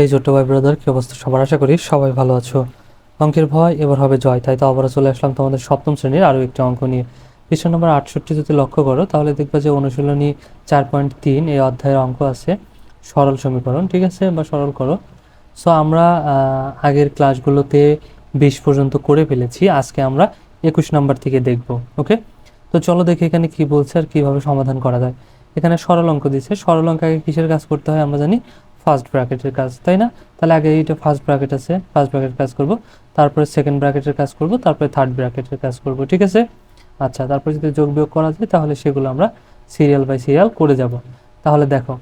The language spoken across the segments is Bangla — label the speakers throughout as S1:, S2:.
S1: এই ছোট্ট ভাই ব্রাদার কি অবস্থা? সবার আশা করি সবাই ভালো আছো। অঙ্কের ভয় এবার হবে জয়। তাই তো আবারও চলে আসলাম তোমাদের সপ্তম শ্রেণির আরও একটি অঙ্ক নিয়ে। পৃষ্ঠ নম্বর আটষট্টি যদি লক্ষ্য করো, তাহলে দেখবে যে অনুশীলনী চার পয়েন্ট তিন এই অধ্যায়ের অঙ্ক আছে। সরল সমীকরণ, ঠিক আছে? বা সরল করো। সো আমরা আগের ক্লাসগুলোতে বিশ পর্যন্ত করে ফেলেছি। আজকে আমরা একুশ নম্বর থেকে দেখব ওকে তো চলো দেখি এখানে কি বলছে আর কীভাবে সমাধান করা যায়। এখানে সরল অঙ্ক দিচ্ছে সরল অঙ্ক আগে কিসের কাজ করতে হয় আমরা জানি? ফার্স্ট ব্র্যাকেটের কাজ, তাই না? তাহলে আগে এইটা ফার্স্ট ব্র্যাকেট আছে ফার্স্ট ব্র্যাকেটের কাজ করব, তারপরে সেকেন্ড ব্র্যাকেটের কাজ করব, তারপরে থার্ড ব্র্যাকেটের কাজ করব, ঠিক আছে? আচ্ছা তারপরে যদি যোগ বিয়োগ করা যায়, তাহলে সেগুলো আমরা সিরিয়াল বাই সিরিয়াল করে যাব। তাহলে দেখো,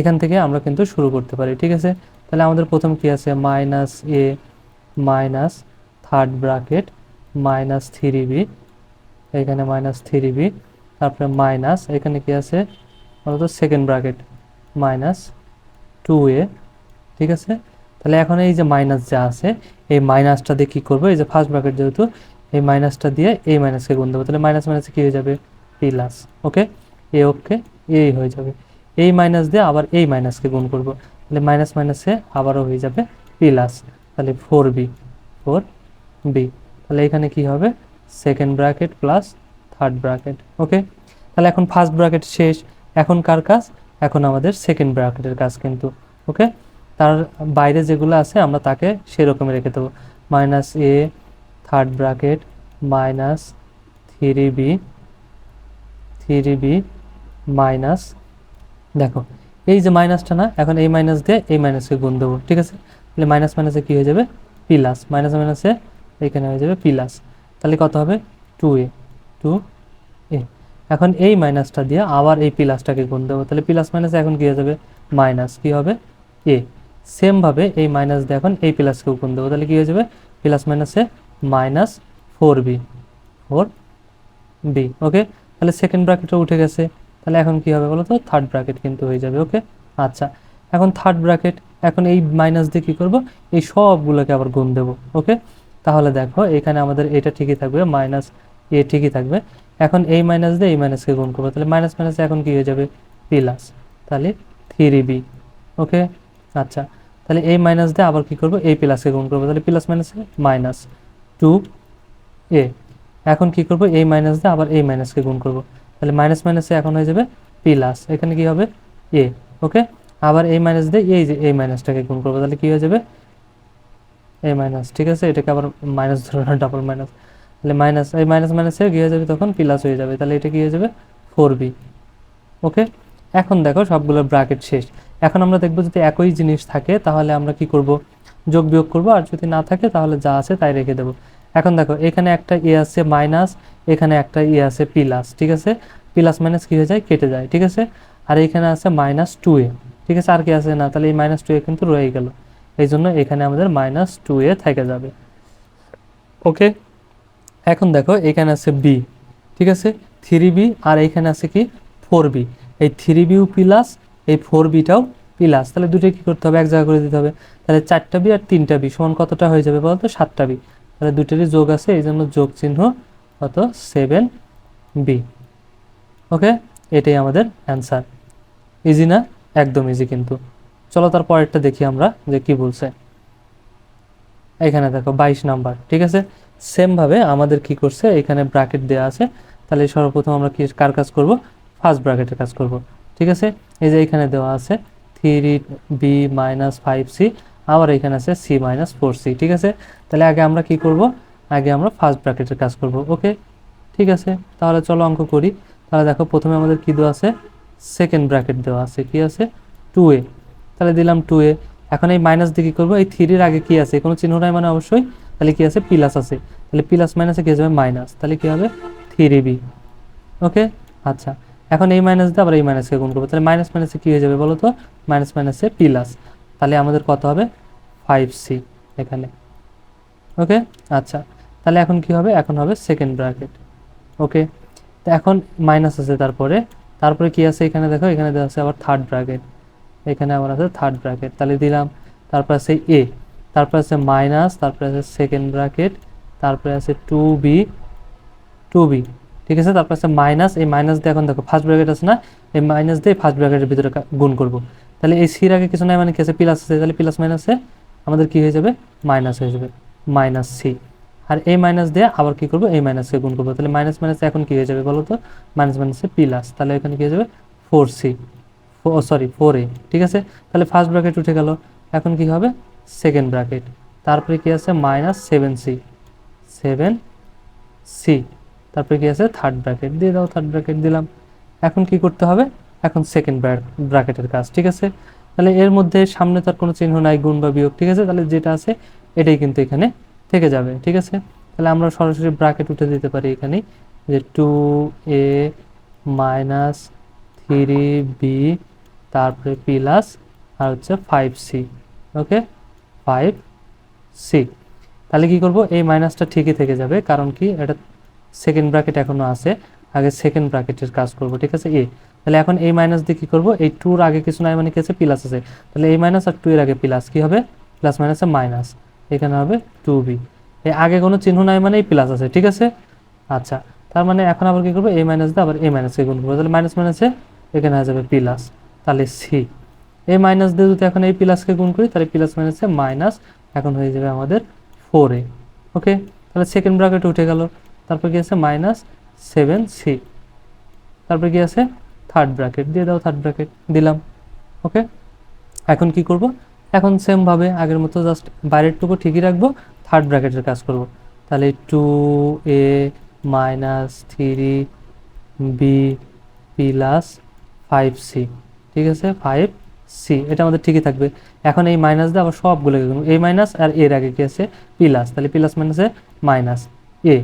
S1: এখান থেকে আমরা কিন্তু শুরু করতে পারি, ঠিক আছে? তাহলে আমাদের প্রথম কি আছে? Minus A minus third bracket minus three B এখানে মাইনাস থ্রি বি তারপরে মাইনাস এখানে কি আছে? বলতো second bracket minus two A ঠিক আছে? তাহলে এখন এই যে মাইনাস যা আছে, এই মাইনাসটা দিয়ে কী করব? এই যে ফার্স্ট ব্র্যাকেট যেহেতু, এই মাইনাসটা দিয়ে এই মাইনাসকে গুণ দেবো। তাহলে মাইনাস মাইনাসে কী হয়ে যাবে? প্লাস ওকে এ ওকে এই হয়ে যাবে। এই মাইনাস দিয়ে আবার এই মাইনাসকে গুণ করব। তাহলে মাইনাস মাইনাসে আবারও হয়ে যাবে প্লাস তাহলে ফোর বি ফোর বি তাহলে এখানে কি হবে? Second bracket plus third bracket okay তাহলে এখন ফার্স্ট ব্র্যাকেট শেষ। এখন কার কাজ? এখন আমাদের সেকেন্ড ব্র্যাকেটের কাজ কিন্তু ওকে তার বাইরে যেগুলো আছে আমরা তাকে সেরকমই রেখে দেবো। Minus A third bracket minus three B three B minus দেখো, এই যে মাইনাসটা না, এখন এই মাইনাস দিয়ে এই মাইনাসকে গুণ দেবো, ঠিক আছে? তাহলে মাইনাস মাইনাসে কী হয়ে যাবে? প্লাস মাইনাস মাইনাসে এখানে হয়ে যাবে প্লাস তাহলে কত হবে? টু এ টু এখন এই মাইনাসটা দিয়ে আবার এই প্লাসটাকে গুণ দেবো। তাহলে প্লাস মাইনাস এখন কী হয়ে যাবে? মাইনাস কী হবে? এ। সেমভাবে এই মাইনাস দিয়ে এখন এই প্লাসকেও গুণ দেবো। তাহলে কী হয়ে যাবে? প্লাস মাইনাসে minus four B. Four B. Okay? তাহলে সেকেন্ড ব্র্যাকেটও উঠে গেছে। তাহলে এখন কি হবে বলো তো থার্ড ব্র্যাকেট কিন্তু হয়ে যাবে। ওকে? আচ্ছা। এখন থার্ড ব্র্যাকেট, এখন এই মাইনাস দিয়ে কী করব? এই সবগুলোকে আবার গুণ দেবো। ওকে? তাহলে দেখো, এখানে আমাদের এটা ঠিকই থাকবে, মাইনাস এ ঠিকই থাকবে। এখন এই মাইনাস দিয়ে এই মাইনাসকে গুণ করব, তাহলে মাইনাস মাইনাসে এখন কি হয়ে যাবে? প্লাস তাহলে থ্রি বি ওকে আচ্ছা তাহলে এই মাইনাস দিয়ে আবার কি করব? এই প্লাসকে গুণ করব, তাহলে প্লাস মাইনাসে মাইনাস টু এ এখন কি করব? এই মাইনাস দিয়ে আবার এই মাইনাসকে গুণ করব, তাহলে মাইনাস মাইনাসে এখন হয়ে যাবে প্লাস এখানে কি হবে? এ ওকে আবার এই মাইনাস দিয়ে এই যে এই মাইনাসটাকে গুণ করব, তাহলে কি হয়ে যাবে? এই মাইনাস ঠিক আছে? এটাকে আবার মাইনাস ধরো ডাবল মাইনাস তাহলে মাইনাস এই মাইনাস মাইনাসে কি হয়ে যাবে তখন প্লাস হয়ে যাবে। তাহলে এটা কি হয়ে যাবে? ফোর বি ওকে এখন দেখো সবগুলো ব্র্যাকেট শেষ। এখন আমরা দেখব যদি একই জিনিস থাকে, তাহলে আমরা কি করব? যোগ বিয়োগ করব, আর যদি না থাকে, তাহলে যা আছে তাই রেখে দেবো। এখন দেখো, এখানে একটা এ আছে মাইনাস এখানে একটা ই আছে প্লাস ঠিক আছে? প্লাস মাইনাস কি হয়ে যায়? কেটে যায়, ঠিক আছে? আর এখানে আছে মাইনাস টু এ ঠিক আছে? আর কি আছে? না, তাহলে এই মাইনাস টু এ কিন্তু রয়ে গেল। এই জন্য এখানে আমাদের মাইনাস টু এ থেকে যাবে। ওকে এখন দেখো, এখানে আছে বি ঠিক আছে? থ্রি বি আর এইখানে আছে কি? Four B. এই থ্রি বিও প্লাস এই ফোর বিটাও প্লাস তাহলে দুটোই কী করতে হবে? এক জায়গা করে দিতে হবে। তাহলে চারটা বি আর তিনটা বি সমান কতটা হয়ে যাবে বলতো? সাতটা বি। তাহলে দুটোরই যোগ আছে, এই জন্য যোগ চিহ্ন কত? Seven B. ওকে? এটাই আমাদের অ্যান্সার ইজি না? একদম ইজি কিন্তু। চলো তার পরেরটা দেখি আমরা যে কি বলছে। এখানে দেখো, বাইশ নাম্বার ঠিক আছে? সেমভাবে আমাদের কি করছে, এখানে ব্র্যাকেট দেওয়া আছে। তাহলে সর্বপ্রথম আমরা কি, কার কাজ করব? ফার্স্ট ব্র্যাকেটের কাজ করব। ঠিক আছে? এই যে এখানে দেওয়া আছে three B minus five C আবার এখানে আছে সি মাইনাস ফোর সি ঠিক আছে? তাহলে আগে আমরা কি করব? আগে আমরা ফার্স্ট ব্র্যাকেটের কাজ করব ওকে ঠিক আছে? তাহলে চলো অঙ্ক করি। তাহলে দেখো, প্রথমে আমাদের কি দেওয়া আছে? সেকেন্ড ব্র্যাকেট দেওয়া আছে। কি আছে? টু এ তাহলে দিলাম টু এ এখন এই মাইনাস দিয়ে কী করব? এই থ্রির আগে কি আছে? কোনো চিহ্ন নাই মানে অবশ্যই তাহলে কি আছে? প্লাস আছে। তাহলে প্লাস মাইনাসে কি যাবে? মাইনাস তাহলে কি হবে? থ্রি বি ওকে আচ্ছা। এখন এই মাইনাস দিয়ে আবার এই মাইনাসকে গুণ করব। তাহলে মাইনাস মাইনাসে কী হয়ে যাবে বলো তো মাইনাস মাইনাসে প্লাস তাহলে আমাদের কত হবে? ফাইভ সি এখানে। ওকে আচ্ছা। তাহলে এখন কি হবে? এখন হবে সেকেন্ড ব্র্যাকেট ওকে তো এখন মাইনাস আছে তারপরে। তারপরে কি আছে এখানে দেখো? এখানে আছে আবার থার্ড ব্র্যাকেট এখানে আবার আছে থার্ড ব্র্যাকেট তাহলে দিলাম। তারপর আছে এ তারপর আছে মাইনাস তারপরে আছে সেকেন্ড ব্র্যাকেট তারপরে আছে টু বি টু বি ঠিক আছে? তারপর আছে মাইনাস এই মাইনাস দিয়ে এখন দেখো ফার্স্ট ব্র্যাকেট আছে না? এই মাইনাস দিয়ে ফার্স্ট ব্র্যাকেটের ভিতরে গুণ করব। তাহলে এই সির আগে কিছু নাই মানে কি আছে? প্লাস আছে, তাহলে প্লাস মাইনাসে আমাদের কি হয়ে যাবে? মাইনাস হয়ে যাবে। মাইনাস সি আর এই মাইনাস দিয়ে আবার কি করব? এই মাইনাসকে গুণ করব। তাহলে মাইনাস মাইনাস এখন কি হয়ে যাবে বলো তো? মাইনাস মাইনাসে প্লাস তাহলে এখানে কি হয়ে যাবে? Four C sorry four A ঠিক আছে? তাহলে ফার্স্ট ব্র্যাকেট উঠে গেল। এখন কি হবে? Second bracket. তারপরে কি আছে? Minus seven C. Seven C. তারপরে কি আছে? Third bracket. দিয়ে দাও, থার্ড ব্র্যাকেট দিলাম। এখন কি করতে হবে? এখন সেকেন্ড ব্র্যাকেটের কাজ, ঠিক আছে? তাহলে এর মধ্যে সামনে তার কোনো চিহ্ন নাই, গুণ বা বিয়োগ, ঠিক আছে? তাহলে যেটা আছে, এটাই কিন্তু এখানে থেকে যাবে, ঠিক আছে? তাহলে আমরা সরাসরি ব্র্যাকেট উঠে দিতে পারি এখানেই যে two A minus three B, তারপরে প্লাস আর হচ্ছে five C, okay? Five C তাহলে কি করব? এই মাইনাসটা ঠিকই থেকে যাবে, কারণ কি? এটা সেকেন্ড ব্র্যাকেট এখনও আছে, আগে সেকেন্ড ব্র্যাকেটের কাজ করব, ঠিক আছে? এ তাহলে এখন এই মাইনাস দিয়ে কি করব? এই টুর আগে কিছু নাই মানে কি আছে? প্লাস আছে। তাহলে এই মাইনাস আর টু এর আগে প্লাস কি হবে? প্লাস মাইনাসে মাইনাস এখানে হবে টু বি এই আগে কোনো চিহ্ন নাই মানে এই প্লাস আছে, ঠিক আছে? আচ্ছা তার মানে এখন আবার কি করব? এই মাইনাস দিয়ে আবার এই মাইনাসকে গুণ করব। তাহলে মাইনাস মাইনাসে এখানে হয়ে যাবে প্লাস তাহলে সি এই মাইনাস দিয়ে যদি এখন এই প্লাসকে গুণ করি, তাহলে প্লাস মাইনাসে মাইনাস এখন হয়ে যাবে আমাদের ফোর এ ওকে তাহলে সেকেন্ড ব্র্যাকেট উঠে গেল। তারপর কি আছে? মাইনাস সেভেন সি তারপর কি আছে? থার্ড ব্র্যাকেট দিয়ে দাও থার্ড ব্র্যাকেট দিলাম ওকে এখন কি করব? এখন সেমভাবে আগের মতো জাস্ট বাইরেরটুকু ঠিকই রাখব থার্ড ব্র্যাকেটের কাজ করব। তাহলে two A minus three B plus five C ঠিক আছে? ফাইভ সি, এটা আমাদের ঠিকই থাকবে। এখন এই মাইনাস দিয়ে আবার সবগুলো এই মাইনাস আর এর আগে কি আছে? প্লাস তাহলে প্লাস মাইনাসে মাইনাস এ।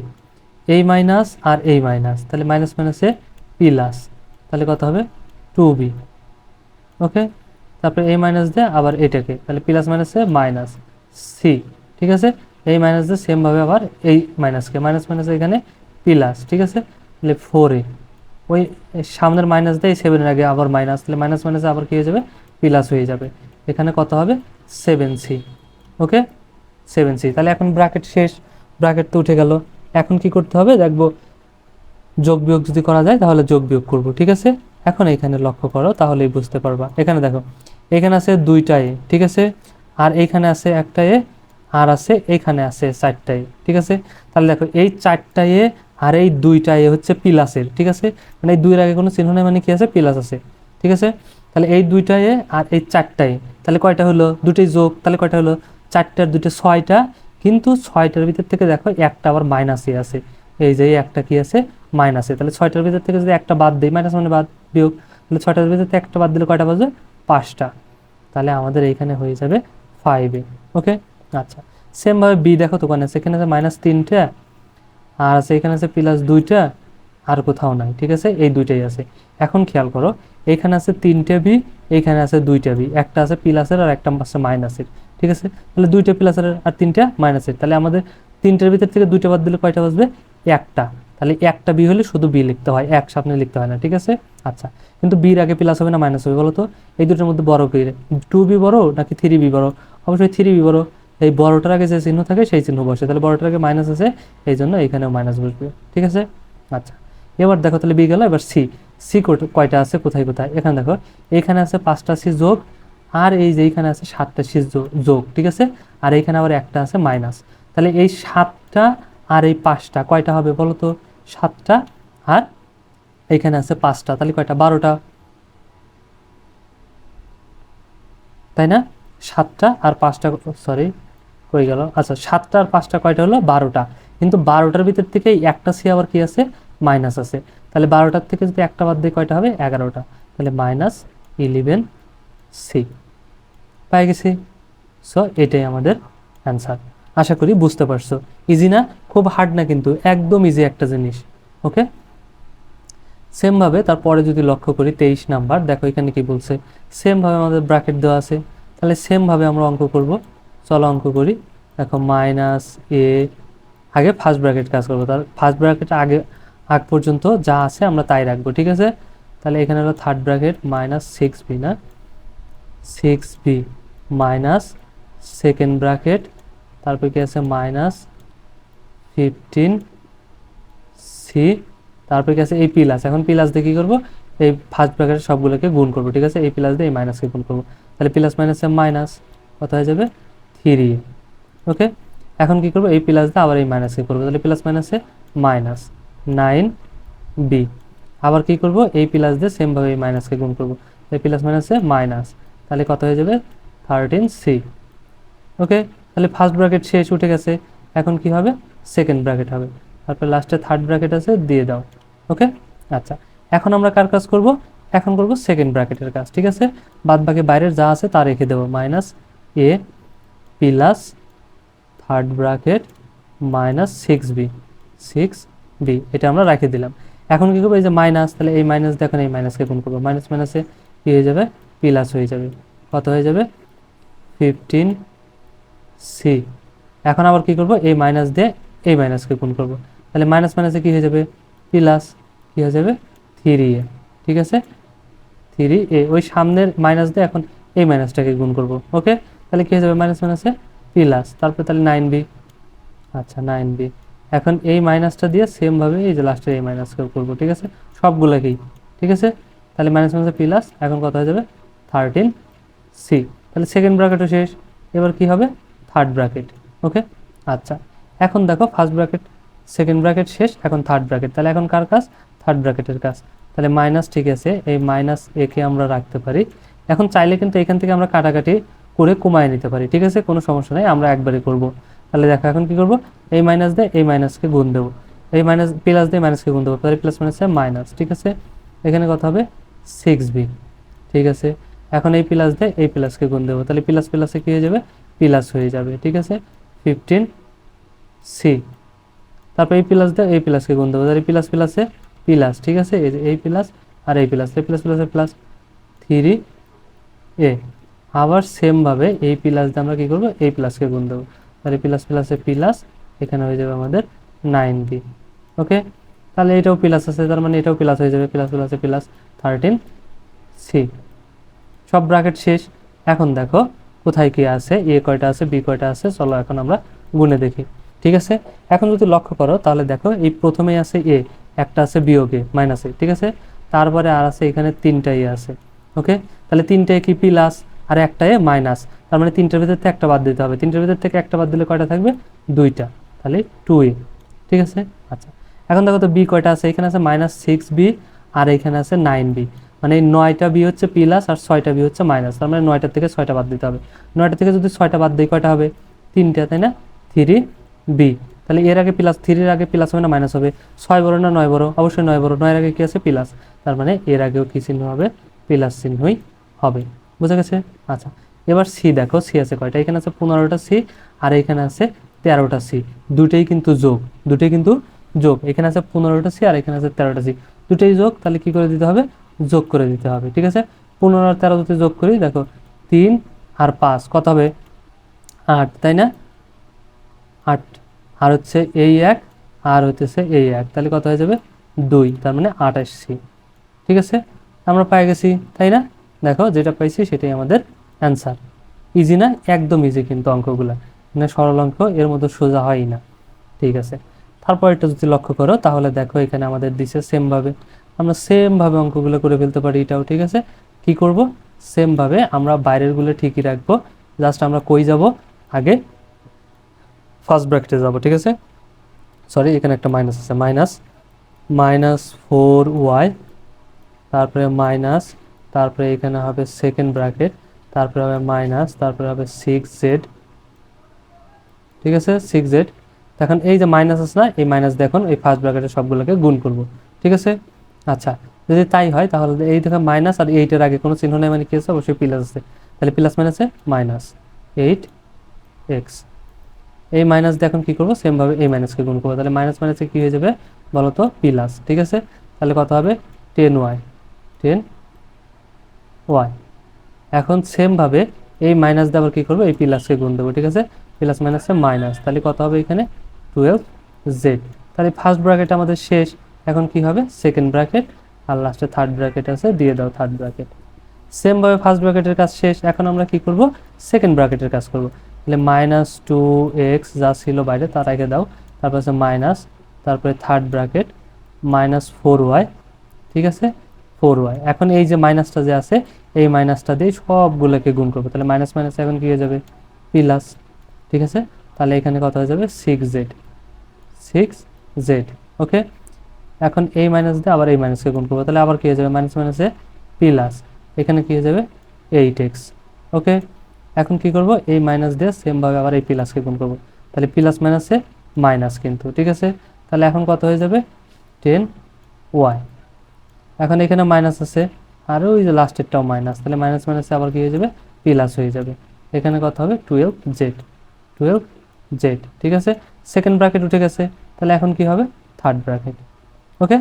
S1: এই মাইনাস আর এই মাইনাস তাহলে মাইনাস মাইনাসে প্লাস তাহলে কত হবে? Two B okay? তারপরে এই মাইনাস দিয়ে আবার এটাকে। তাহলে প্লাস মাইনাসে মাইনাস সি ঠিক আছে? এই মাইনাস দিয়ে সেমভাবে আবার এই মাইনাসকে মাইনাস মাইনাস এখানে প্লাস ঠিক আছে? তাহলে ফোর এ ওই সামনের মাইনাস দিয়ে সেভেনের আগে আবার মাইনাস তাহলে মাইনাস মাইনাসে আবার কী হয়ে যাবে? প্লাস হয়ে যাবে। এখানে কত হবে? Seven C okay seven C তাহলে এখন ব্র্যাকেট শেষ ব্র্যাকেট তো উঠে গেল। এখন কি করতে হবে? দেখব যোগ বিয়োগ যদি করা যায়, তাহলে যোগ বিয়োগ করব, ঠিক আছে? এখন এখানে লক্ষ্য করো, তাহলেই বুঝতে পারবা। এখানে দেখো, এখানে আছে দুইটা এ ঠিক আছে? আর এইখানে আছে একটা এ আর আছে, এখানে আছে চারটা এ ঠিক আছে? তাহলে দেখো, এই চারটা এ আর এই দুইটা এ হচ্ছে প্লাসের ঠিক আছে? মানে এই দুইয়ের আগে কোনো চিহ্ন নেই মানে কি আছে? প্লাস আছে, ঠিক আছে? তাহলে এই দুইটায় আর এই চারটায় তাহলে কয়টা হলো? দুটোই যোগ, তাহলে কয়টা হলো? চারটার দুটো ছয়টা, কিন্তু ছয়টার ভিতর থেকে দেখো একটা আবার মাইনাসে আছে। এই যে একটা কি আছে? মাইনাসে তাহলে ছয়টার ভিতর থেকে যদি একটা বাদ দিই মাইনাস মানে বাদ, বিয়োগ। তাহলে ছয়টার ভিতর থেকে একটা বাদ দিলে কয়টা বাজবে পাঁচটা। তাহলে আমাদের এইখানে হয়ে যাবে ফাইভে ওকে আচ্ছা। সেমভাবে বি দেখো তো ওখানে আছে। এখানে আছে মাইনাস তিনটা, আর আছে এখানে আছে প্লাস দুইটা আর কোথাও নাই, ঠিক আছে? এই দুইটাই আছে। এখন খেয়াল করো এখানে আছে তিনটে বি এখানে আছে দুইটা বি। একটা আছে প্লাসের আর একটা আছে মাইনাসের, ঠিক আছে? তাহলে দুইটা প্লাসের আর তিনটা মাইনাসের। তাহলে আমাদের তিনটার ভিতর থেকে দুইটা বাদ দিলে কয়টা বাজবে? একটা। তাহলে একটা বি হলে শুধু বি লিখতে হয় এক সামনে লিখতে হয় না, ঠিক আছে? আচ্ছা কিন্তু বির আগে প্লাস হবে না, মাইনাস হবে, বলো তো? এই দুটোর মধ্যে বড় কি? টু বি বড় নাকি থ্রি বি বড়? অবশ্যই থ্রি বি বড়। এই বড়টার আগে যে চিহ্ন থাকে, সেই চিহ্ন বসে। তাহলে বড়টার আগে মাইনাস আছে, এই জন্য এখানেও মাইনাস বসবে, ঠিক আছে? আচ্ছা। এবার দেখো তাহলে বি গেল, এবার সি। সি কয়টা আছে? কোথায় কোথায়? এখানে দেখো, এখানে আছে পাঁচটা সি যোগ, আর এই যে এইখানে আছে সাতটা সি যোগ, ঠিক আছে? আর এইখানে আবার একটা আছে মাইনাস। তাহলে এই সাতটা আর এই পাঁচটা কয়টা হবে বলো তো? সাতটা আর এইখানে আছে পাঁচটা, তাহলে কয়টা? বারোটা। তাই না? সাতটা আর পাঁচটা সরি কই গেল? আচ্ছা সাতটা আর পাঁচটা কয়টা হলো? বারোটা। কিন্তু বারোটার ভিতর থেকে একটা সি আবার কি আছে? মাইনাস আছে। তাহলে বারোটার থেকে যদি একটা বাদ দিয়ে কয়টা হবে? এগারোটা। তাহলে মাইনাস ইলেভেন সি। পাই গেছি? সো এটাই আমাদের অ্যান্সার আশা করি বুঝতে পারছ। ইজি না? খুব হার্ড না কিন্তু। একদম ইজি একটা জিনিস। ওকে সেমভাবে তারপরে যদি লক্ষ্য করি তেইশ নাম্বার, দেখো এখানে কি বলছে। সেমভাবে আমাদের ব্র্যাকেট দেওয়া আছে। তাহলে সেমভাবে আমরা অঙ্ক করব। চলো অঙ্ক করি। দেখো, মাইনাস এ, আগে ফার্স্ট ব্র্যাকেট কাজ করব। তার ফার্স্ট ব্র্যাকেট আগে আগ পর্যন্ত যা আছে আমরা তাই রাখব, ঠিক আছে? তাহলে এখানে হলো third bracket minus six B না? Six B minus second bracket তারপর কি আছে? মাইনাস ফিফটিন সি তারপর কি আছে? এই প্লাস এখন প্লাস দিয়ে কী করব? এই ফার্স্ট ব্র্যাকেটের সবগুলোকে গুণ করব, ঠিক আছে? এই প্লাস দিয়ে এই মাইনাসকে গুণ করব। তাহলে প্লাস মাইনাসে মাইনাস কত হয়ে যাবে? থ্রি ওকে এখন কি করব? এই প্লাস দিয়ে আবার এই মাইনাসকে করব। তাহলে প্লাস মাইনাসে মাইনাস নাইন বি। আবার কি করব? এই প্লাস দিয়ে সেমভাবে এই মাইনাসকে গুণ করব। এই প্লাস মাইনাসে মাইনাস তাহলে কত হয়ে যাবে? Thirteen C okay? তাহলে ফার্স্ট ব্র্যাকেট শেষ, উঠে গেছে। এখন কি হবে? সেকেন্ড ব্র্যাকেট হবে। তারপর লাস্টে থার্ড ব্র্যাকেট আছে, দিয়ে দাও। ওকে? আচ্ছা। এখন আমরা কার কাজ করব? এখন করব সেকেন্ড ব্র্যাকেটের কাজ, ঠিক আছে? বাদ বাকি বাইরের যা আছে তা রেখে দেবো। Minus A plus third bracket minus six B six B এটা আমরা রেখে দিলাম। এখন কি করব? এই যে মাইনাস তাহলে এই মাইনাস দেখুন এই মাইনাসকে গুণ করব। মাইনাস মাইনাসে কি হয়ে যাবে? প্লাস হয়ে যাবে। কত হয়ে যাবে? ফিফটিন সি এখন আবার কি করব? এই মাইনাস দিয়ে এই মাইনাসকে গুণ করব। তাহলে মাইনাস মাইনাসে কি হয়ে যাবে? প্লাস কি হয়ে যাবে? Three A. ঠিক আছে? থ্রি এ ওই সামনের মাইনাস দিয়ে এখন এই মাইনাসটাকে গুণ করব। ওকে তাহলে কি হয়ে যাবে? মাইনাস মাইনাসে প্লাস তারপরে তাহলে নাইন বি আচ্ছা নাইন বি এখন এই মাইনাসটা দিয়ে সেমভাবে এই যে লাস্টের এই মাইনাসকে করব, ঠিক আছে? সবগুলোকেই, ঠিক আছে? তাহলে মাইনাস মাইনাসে প্লাস এখন কত হয়ে যাবে? থার্টিন সি তাহলে সেকেন্ড ব্র্যাকেটও শেষ। এবার কি হবে? থার্ড ব্র্যাকেট ওকে আচ্ছা এখন দেখো ফার্স্ট ব্র্যাকেট সেকেন্ড ব্র্যাকেট শেষ, এখন থার্ড ব্র্যাকেট তাহলে এখন কার কাজ? থার্ড ব্র্যাকেটের কাজ। তাহলে মাইনাস ঠিক আছে, এই মাইনাস একে আমরা রাখতে পারি। এখন চাইলে কিন্তু এখান থেকে আমরা কাটাকাটি করে কমায় নিতে পারি, ঠিক আছে? কোনো সমস্যা নেই, আমরা একবারে করব। তাহলে দেখো এখন কি করব এই মাইনাস দিয়ে এই মাইনাসকে গুণ দেবো এই মাইনাস প্লাস দিয়ে মাইনাসকে গুণ দেবো তাহলে প্লাস মাইনাসে মাইনাস ঠিক আছে এখানে কত হবে সিক্স বি ঠিক আছে এখন এই প্লাস দিয়ে এই প্লাসকে গুণ দেবো তাহলে প্লাস প্লাসে কী হয়ে যাবে প্লাস হয়ে যাবে ঠিক আছে ফিফটিন সি তারপর এই প্লাস দিয়ে এই প্লাসকে গুণ দেবো তাহলে প্লাস প্লাসে প্লাস ঠিক আছে এই প্লাস আর এই প্লাস এই প্লাস প্লাসে প্লাস থ্রি এ আবার সেমভাবে এই প্লাস দিয়ে আমরা কী করব এই প্লাসকে গুণ দেবো তাহলে প্লাস প্লাসে প্লাস এখানে হয়ে যাবে আমাদের নাইন বি ওকে তাহলে এটাও প্লাস আছে, তার মানে এটাও প্লাস হয়ে যাবে প্লাস প্লাসে প্লাস থার্টিন সি সব ব্র্যাকেট শেষ। এখন দেখো কোথায় কি আছে এ কয়টা আছে বি কয়টা আছে, চলো এখন আমরা গুনে দেখি, ঠিক আছে? এখন যদি লক্ষ্য করো, তাহলে দেখো এই প্রথমেই আছে এ একটা আছে বিয়োগে মাইনাসে ঠিক আছে? তারপরে আর আছে এখানে তিনটাই আছে ওকে তাহলে তিনটায় কি প্লাস আর একটা এ মাইনাস তার মানে তিনটার ভিতর থেকে একটা বাদ দিতে হবে। তিনটার ভিতর থেকে একটা বাদ দিলে কয়টা থাকবে? দুইটা। তাহলে টু এ ঠিক আছে? আচ্ছা। এখন দেখো তো বি কয়টা আছে? এখানে আছে মাইনাস সিক্স বি আর এখানে আছে নাইন বি মানে নয়টা বি হচ্ছে প্লাস আর ছয়টা বি হচ্ছে মাইনাস তার মানে নয়টার থেকে ছয়টা বাদ দিতে হবে। নয়টা থেকে যদি ছয়টা বাদ দিই কয়টা হবে? তিনটা, তাই না? থ্রি বি তাহলে এর আগে প্লাস থ্রির আগে প্লাস হবে না মাইনাস হবে? ছয় বড় না নয় বড়? অবশ্যই নয় বড়। নয়ের আগে কী আছে? প্লাস তার মানে এর আগেও কি চিহ্ন হবে? প্লাস চিহ্নই হবে। বুঝা গেছে? আচ্ছা এবার সি দেখো সি আছে কয়টা? এখানে আছে পনেরোটা সি আর এখানে আছে তেরোটা সি দুটোই কিন্তু যোগ দুটোই কিন্তু যোগ। এখানে আছে পনেরোটা সি আর এখানে আছে তেরোটা সি দুটোই যোগ, তাহলে কি করে দিতে হবে? যোগ করে দিতে হবে, ঠিক আছে? পনেরো আর তেরো যদি যোগ করি, দেখো, তিন আর পাঁচ, কত হবে? আট, তাই না? আট, আর হচ্ছে এই এক, আর হইতেছে এই এক, তাহলে কত হয়ে যাবে? দুই, তার মানে আঠাশ সি ঠিক আছে? আমরা পেয়ে গেছি, তাই না? দেখো যেটা পাইছি সেটাই আমাদের অ্যান্সার ইজি না? একদম ইজি কিন্তু অঙ্কগুলো। মানে সরল অঙ্ক, এর মধ্যে সোজা হয় না। ঠিক আছে? তারপর এটা যদি লক্ষ্য করো, তাহলে দেখো এখানে আমাদের দিছে সেমভাবে আমরা সেমভাবে অঙ্কগুলো করে ফেলতে পারি এটাও, ঠিক আছে? কি করব? সেমভাবে আমরা বাইরেরগুলো ঠিকই রাখব। জাস্ট আমরা কই যাব? আগে ফার্স্ট ব্র্যাকেটে যাব, ঠিক আছে? সরি এখানে একটা মাইনাস আছে। মাইনাস মাইনাস ফোর ওয়াই তারপরে মাইনাস তারপরে এখানে হবে সেকেন্ড ব্র্যাকেট তারপরে হবে মাইনাস তারপরে হবে সিক্স জেড ঠিক আছে? সিক্স জেড এখন এই যে মাইনাস আছে না, এই মাইনাস দেখুন এই ফার্স্ট ব্র্যাকেটের সবগুলোকে গুণ করব, ঠিক আছে? আচ্ছা যদি তাই হয় তাহলে এই দেখো মাইনাস আর এইটের আগে কোনো চিহ্ন নেই মানে কি আছে? অবশ্যই প্লাস আছে। তাহলে প্লাস মাইনাসে মাইনাস এইট এক্স এই মাইনাস দিয়ে এখন কী করব? সেমভাবে এই মাইনাসকে গুণ করব। তাহলে মাইনাস মাইনাসে কী হয়ে যাবে? বলো তো প্লাস ঠিক আছে? তাহলে কত হবে? Ten Y ten Y. এখন সেমভাবে এই মাইনাস দিয়ে আবার কী করব? এই প্লাসকে গুণ দেবো, ঠিক আছে? প্লাস মাইনাসে মাইনাস তাহলে কত হবে এখানে? টুয়েলভ জেড তাহলে ফার্স্ট ব্র্যাকেট আমাদের শেষ। এখন কি হবে? সেকেন্ড ব্র্যাকেট আর লাস্টে থার্ড ব্র্যাকেট আছে, দিয়ে দাও থার্ড ব্র্যাকেট সেমভাবে ফার্স্ট ব্র্যাকেটের কাজ শেষ। এখন আমরা কি করব? সেকেন্ড ব্র্যাকেটের কাজ করব। তাহলে মাইনাস টু এক্স যা ছিল বাইরে, তার আগে দাও। তারপর আছে মাইনাস তারপরে third bracket minus four Y ঠিক আছে? Four Y. এখন এই যে মাইনাসটা যে আছে, এই মাইনাসটা দিয়ে সবগুলোকে গুণ করব। তাহলে মাইনাস মাইনাস এখন কি হয়ে যাবে? প্লাস, ঠিক আছে? তাহলে এখানে কত হয়ে যাবে? Six Z six Z okay? এখন এই মাইনাস দিয়ে আবার এই মাইনাসকে গুণ করব। তাহলে আবার কি হয়ে যাবে? মাইনাস মাইনাসে প্লাস। এখানে কি হয়ে যাবে? Eight X okay? এখন কি করব? এই মাইনাস দিয়ে সেমভাবে আবার এই প্লাসকে গুণ করব। তাহলে প্লাস মাইনাসে মাইনাস কিন্তু, ঠিক আছে? তাহলে এখন কত হয়ে যাবে? টেন ওয়াই এখন এখানে মাইনাস আছে। আর ওই যে লাস্টেরটাও মাইনাস তাহলে মাইনাস মাইনাসে আবার কি হয়ে যাবে? প্লাস হয়ে যাবে। এখানে কথা হবে টুয়েলভ জেড টুয়েলভ জেড ঠিক আছে? সেকেন্ড ব্র্যাকেট উঠে গেছে। তাহলে এখন কি হবে? থার্ড ব্র্যাকেট ওকে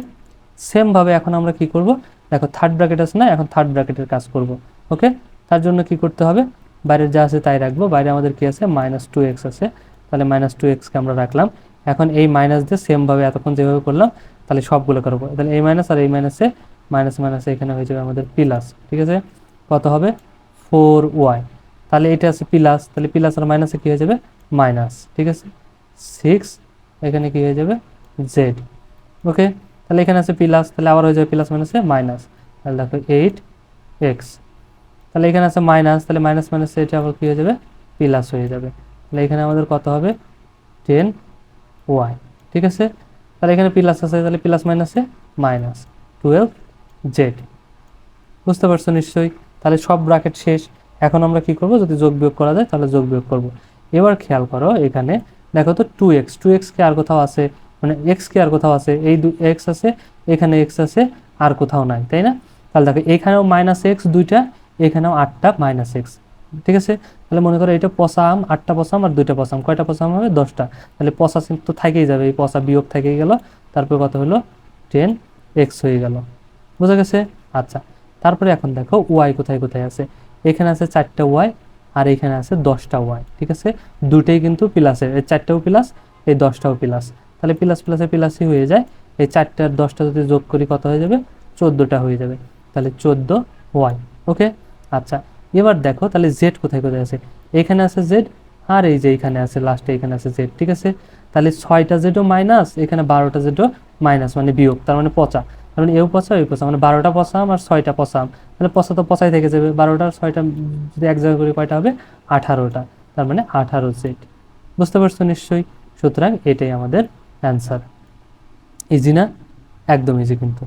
S1: সেমভাবে এখন আমরা কি করব? দেখো থার্ড ব্র্যাকেট আছে না? এখন থার্ড ব্র্যাকেটের কাজ করব। ওকে তার জন্য কি করতে হবে? বাইরের যা আছে তাই রাখব। বাইরে আমাদের কি আছে? মাইনাস টু এক্স আছে। তাহলে মাইনাস টু এক্সকে আমরা রাখলাম। এখন এই মাইনাস দিয়ে সেমভাবে এতক্ষণ যেভাবে করলাম, তাহলে সবগুলো করব। তাহলে এই মাইনাস আর এই মাইনাসে মাইনাস মাইনাসে এখানে হয়ে যাবে আমাদের প্লাস ঠিক আছে? কত হবে? ফোর ওয়াই তাহলে এটা আছে প্লাস তাহলে প্লাস আর মাইনাসে কী হয়ে যাবে? মাইনাস ঠিক আছে? সিক্স এখানে কি হয়ে যাবে? জেড ওকে তাহলে এখানে আছে প্লাস তাহলে আবার হয়ে যাবে প্লাস মাইনাসে মাইনাস তাহলে দেখো এইট এক্স তাহলে এখানে আছে মাইনাস তাহলে মাইনাস মাইনাসে এটা আবার কী হয়ে যাবে? প্লাস হয়ে যাবে। তাহলে এখানে আমাদের কত হবে? টেন ওয়াই ঠিক আছে? তাহলে এখানে প্লাস আছে, তাহলে প্লাস মাইনাসে মাইনাস টুয়েলভ জেড বুঝতে পারছ নিশ্চয়ই? তাহলে সব ব্র্যাকেট শেষ। এখন আমরা কি করব? যদি যোগ বিয়োগ করা যায়, তাহলে যোগ বিয়োগ করব। এবার খেয়াল করো এখানে, দেখো তো টু এক্স টু এক্স কে আর কোথাও আছে? মানে এক্স কে আর কোথাও আছে? এই দু এক্স আছে, এখানে এক্স আছে, আর কোথাও নাই, তাই না? তাহলে দেখো, এখানেও মাইনাস এক্স দুইটা, এখানেও আটটা মাইনাস এক্স ঠিক আছে? তাহলে মনে করো এটা পচা আম আটটা পচা আর দুইটা পচা কয়টা পচা হবে? দশটা। তাহলে পচা তো থাকেই যাবে, এই পচা বিয়োগ থেকেই গেল। তারপর কত হলো? টেন এক্স হয়ে গেল। বুঝা গেছে? আচ্ছা তারপরে এখন দেখো ওয়াই কোথায় কোথায় আছে? এখানে আছে চারটা ওয়াই আর এখানে আছে দশটা ওয়াই ঠিক আছে? দুটোই কিন্তু প্লাসের এই চারটাও প্লাস এই দশটাও প্লাস তাহলে প্লাস প্লাসে প্লাসই হয়ে যায়। এই চারটা আর দশটা যদি যোগ করি কত হয়ে যাবে? চোদ্দোটা হয়ে যাবে। তাহলে চোদ্দ ওয়াই ওকে আচ্ছা এবার দেখো তাহলে জেড কোথায় কোথায় আছে? এখানে আছে জেড আর এই যে এখানে আছে লাস্টে এখানে আছে জেড ঠিক আছে? তাহলে ছয়টা জেডও মাইনাস এখানে বারোটা জেডও মাইনাস মানে বিয়োগ, তার মানে পচা। মানে এও পচা ওই পচা মানে বারোটা পচাম আর ছয়টা পচাম তাহলে পচা তো পচাই থেকে যাবে। বারোটা আর ছয়টা যদি এক জায়গায় করি কয়টা হবে? আঠারোটা। তার মানে আঠারো জেড বুঝতে পারছ নিশ্চয়ই? সুতরাং এটাই আমাদের অ্যান্সার ইজি না? একদম ইজি কিন্তু।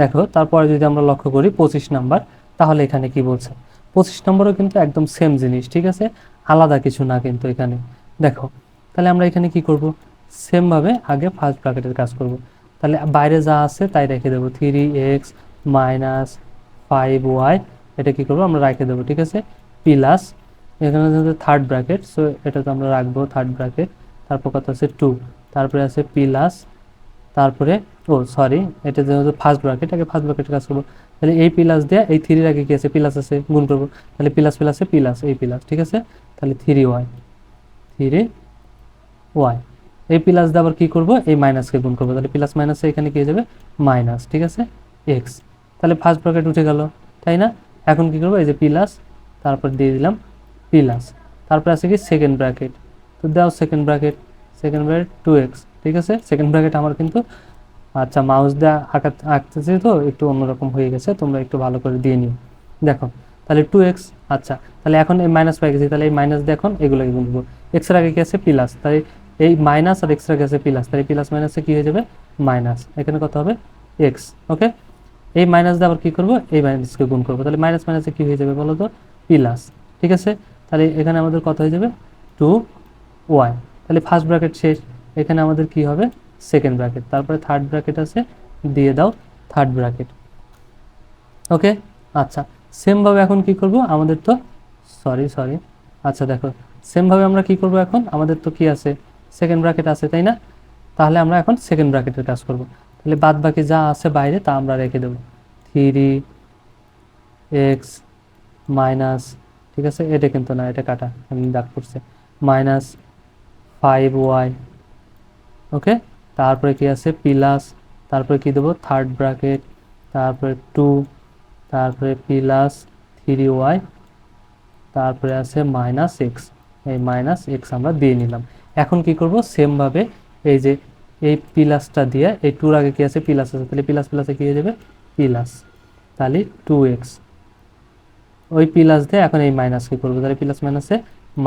S1: দেখো, তারপরে যদি আমরা লক্ষ্য করি পঁচিশ নাম্বার, তাহলে এখানে কি বলছে? পঁচিশ নম্বরও কিন্তু একদম সেম জিনিস, ঠিক আছে? আলাদা কিছু না কিন্তু এখানে। দেখো, তাহলে আমরা এখানে কি করব? সেমভাবে আগে ফার্স্ট ব্র্যাকেটের কাজ করব। তাহলে বাইরে যা আছে তাই রেখে দেবো। Three X minus five Y এটা কী করব? আমরা রেখে দেবো, ঠিক আছে? প্লাস এখানে হচ্ছে থার্ড ব্র্যাকেট সো এটা তো আমরা রাখব থার্ড ব্র্যাকেট তারপর কত আছে? টু তারপরে আছে প্লাস তারপরে, ও সরি এটা যেহেতু ফার্স্ট ব্র্যাকেট আগে ফার্স্ট ব্র্যাকেটের কাজ করব। তাহলে এই প্লাস দিয়ে এই থ্রির আগে কী আছে? প্লাস আছে, গুণ করব। তাহলে প্লাস প্লাসে প্লাস এই প্লাস ঠিক আছে? তাহলে থ্রি ওয়াই থ্রি ওয়াই এই প্লাস দিয়ে আবার কী করব? এই মাইনাসকে গুণ করব। তাহলে প্লাস মাইনাসে এখানে কি যাবে? মাইনাস ঠিক আছে? এক্স তাহলে ফার্স্ট ব্র্যাকেট উঠে গেল, তাই না? এখন কি করব? এই যে প্লাস তারপর দিয়ে দিলাম প্লাস তারপর আছে কি? সেকেন্ড ব্র্যাকেট তো দাও second bracket second bracket two X ঠিক আছে? সেকেন্ড ব্র্যাকেট আমার কিন্তু আচ্ছা মাউস দিয়ে আঁকা আঁকতেছি তো, একটু অন্যরকম হয়ে গেছে, তোমরা একটু ভালো করে দিয়ে নিও। দেখো, তাহলে টু এক্স আচ্ছা তাহলে এখন এই মাইনাস পেয়ে গেছি, তাহলে এই মাইনাস দিয়ে এখন এগুলোকে গুনবো এক্সের আগে কি আছে? প্লাস তাই এই মাইনাস আর এক্সের আগে আছে প্লাস তাই প্লাস মাইনাসে কি হয়ে যাবে? মাইনাস এখানে কত হবে? এক্স ওকে এই মাইনাস দিয়ে আবার কী করব? এই মাইনাসকে গুণ করব, তাহলে মাইনাস মাইনাসে কী হয়ে যাবে বলো তো প্লাস ঠিক আছে? তাহলে এখানে আমাদের কত হয়ে যাবে? টু ওয়াই তাহলে ফার্স্ট ব্র্যাকেট শেষ, এখানে আমাদের কি হবে? সেকেন্ড ব্র্যাকেট তারপরে থার্ড ব্র্যাকেট আছে, দিয়ে দাও থার্ড ব্র্যাকেট ওকে আচ্ছা সেমভাবে এখন কি করব? আমাদের তো সরি সরি আচ্ছা দেখো সেমভাবে আমরা কি করব এখন? আমাদের তো কি আছে? সেকেন্ড ব্র্যাকেট আছে, তাই না? তাহলে আমরা এখন সেকেন্ড ব্র্যাকেটের কাজ করব। তাহলে বাদ বাকি যা আছে বাইরে তা আমরা রেখে দেবো। থ্রি এক্স মাইনাস ঠিক আছে? এটা কিন্তু না, এটা কাটা, আমি দাগ করছে মাইনাস ফাইভ ওয়াই ওকে তারপরে কি আছে? প্লাস তারপরে কি দেবো? থার্ড ব্র্যাকেট তারপরে টু তারপরে প্লাস থ্রি ওয়াই তারপরে আছে মাইনাস এক্স এই মাইনাস এক্স আমরা দিয়ে নিলাম। এখন কি করব? সেমভাবে এই যে এই প্লাসটা দিয়ে এই টুর আগে কি আছে? প্লাস আছে। তাহলে প্লাস প্লাসে কি হয়ে যাবে? প্লাস তাহলে টু এক্স ওই প্লাস দিয়ে এখন এই মাইনাস কি করব? তাহলে প্লাস মাইনাসে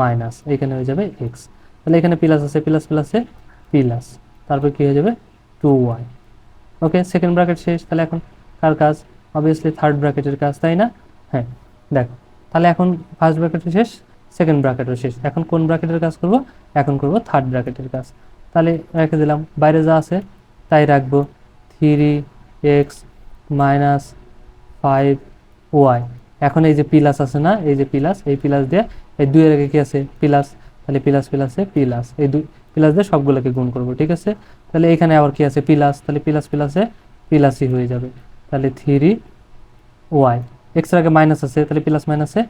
S1: মাইনাস এখানে হয়ে যাবে এক্স তাহলে এখানে প্লাস আছে প্লাস প্লাসে প্লাস তারপর কি হয়ে যাবে? Two Y okay second bracket শেষ। তাহলে এখন কার কাজ? অবভিয়াসলি থার্ড ব্র্যাকেটের কাজ, তাই না? হ্যাঁ দেখো। তাহলে এখন ফার্স্ট ব্র্যাকেটও শেষ। সেকেন্ড ব্র্যাকেটও শেষ। এখন কোন ব্র্যাকেটের কাজ করব? এখন করব থার্ড ব্র্যাকেটের কাজ। তাহলে রেখে দিলাম। বাইরে যা আছে, তাই রাখব। Three X minus five Y এখন এই যে প্লাস আছে না, এই যে প্লাস এই প্লাস দিয়ে এই দুইয়ের আগে কি আছে? প্লাস তাহলে প্লাস প্লাসে প্লাস এই দুই প্লাস দিয়ে সবগুলোকে গুণ করব, ঠিক আছে? তাহলে এখানে আবার কি আছে? প্লাস তাহলে প্লাস প্লাসে প্লাসই হয়ে যাবে। তাহলে থ্রি ওয়াই এক্সের আগে মাইনাস আছে, তাহলে প্লাস মাইনাসে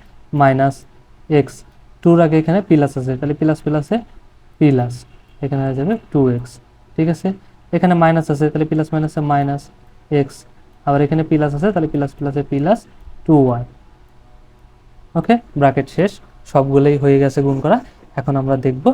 S1: মাইনাস এক্স টুর আগে এখানে প্লাস আছে, তাহলে প্লাস প্লাসে প্লাস এখানে হয়ে যাবে টু এক্স ঠিক আছে? এখানে মাইনাস আছে, তাহলে প্লাস মাইনাসে মাইনাস এক্স আবার এখানে প্লাস আছে, তাহলে প্লাস প্লাসে plus two Y okay bracket শেষ, সবগুলোই হয়ে গেছে গুণ করা, এখন আমরা দেখব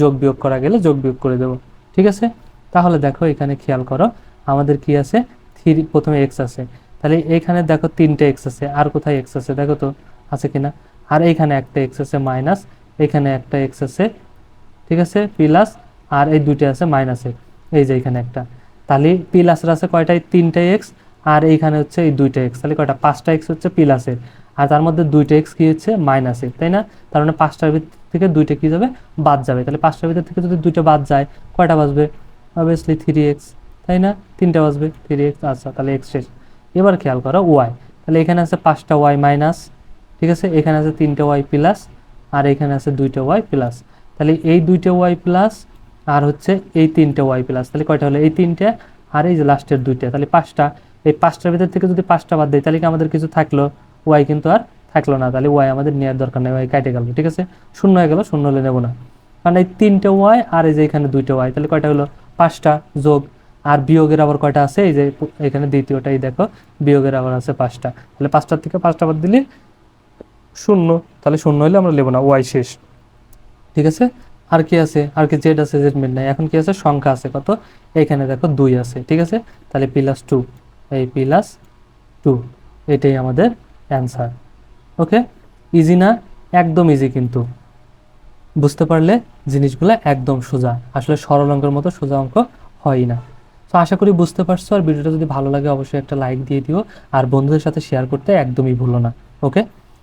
S1: যোগ বিয়োগ করা গেলে যোগ বিয়োগ করে দেব, ঠিক আছে? তাহলে দেখো, এখানে খেয়াল করো, আমাদের কি আছে? থ্রি প্রথমে এক্স আছে, তাহলে এখানে দেখো তিনটে এক্স আছে, আর কোথায় এক্স আছে দেখো তো, আছে কিনা? আর এইখানে একটা এক্স আছে মাইনাস এখানে একটা এক্স আছে, ঠিক আছে প্লাস আর এই দুইটা আছে মাইনাস এক্স এই যে এখানে একটা। তাহলে প্লাসের আছে কয়টাই তিনটে এক্স আর এইখানে হচ্ছে এই দুইটা এক্স তাহলে কয়টা? পাঁচটা এক্স হচ্ছে প্লাসের আর তার মধ্যে দুইটা এক্স কি হচ্ছে? মাইনাসের তাই না? তার মানে পাঁচটার ভিতর থেকে দুইটা কি যাবে? বাদ যাবে। তাহলে পাঁচটার ভিতর থেকে যদি দুইটা বাদ যায়, কয়টা বাজবে? অবভিয়াসলি থ্রি এক্স তাই না? তিনটা বাজবে থ্রি এক্স আচ্ছা তাহলে এক্স শেষ। এবার খেয়াল করো ওয়াই তাহলে এখানে আছে পাঁচটা ওয়াই মাইনাস ঠিক আছে? এখানে আছে তিনটা ওয়াই প্লাস আর এখানে আছে দুইটা ওয়াই প্লাস তাহলে এই দুইটা ওয়াই প্লাস আর হচ্ছে এই তিনটা ওয়াই প্লাস তাহলে কয়টা হলো? এই তিনটে আর এই যে লাস্টের দুইটা। তাহলে পাঁচটা। এই পাঁচটার ভিতর থেকে যদি পাঁচটা বাদ দেয় তাহলে কি আমাদের কিছু থাকল? ওয়াই কিন্তু আর থাকল না। তাহলে ওয়াই আমাদের নেওয়ার দরকার নেই। ওয়াই কেটে গেল, ঠিক আছে? শূন্য হয়ে গেল, শূন্য হলে নেব না। কারণ এই তিনটে ওয়াই আর এই যে এখানে দুইটা ওয়াই তাহলে কয়টা হলো? পাঁচটা যোগ। আর বিয়োগের আবার কয়টা আছে? এই যে এখানে দ্বিতীয়টাই দেখো। বিয়োগের আবার আছে পাঁচটা। তাহলে পাঁচটার থেকে পাঁচটা বাদ দিলে শূন্য, তাহলে শূন্য হলে আমরা নেব না, ওয়াই শেষ। ঠিক আছে? আর কি আছে? আর কি জেড আছে, জেড মিড নাই। এখন কি আছে? সংখ্যা আছে কত? এইখানে দেখো দুই আছে, ঠিক আছে? তাহলে প্লাস টু, এই প্লাস টু, এটাই আমাদের অ্যান্সার। ওকে? ইজি না? একদম ইজি কিন্তু। বুঝতে পারলে জিনিসগুলো একদম সোজা। আসলে সরল অঙ্কের মতো সোজা অঙ্ক হয় না। তো আশা করি বুঝতে পারছ, আর ভিডিওটা যদি ভালো লাগে অবশ্যই একটা লাইক দিয়ে দিও, আর বন্ধুদের সাথে শেয়ার করতে একদমই ভুলো না। ওকে?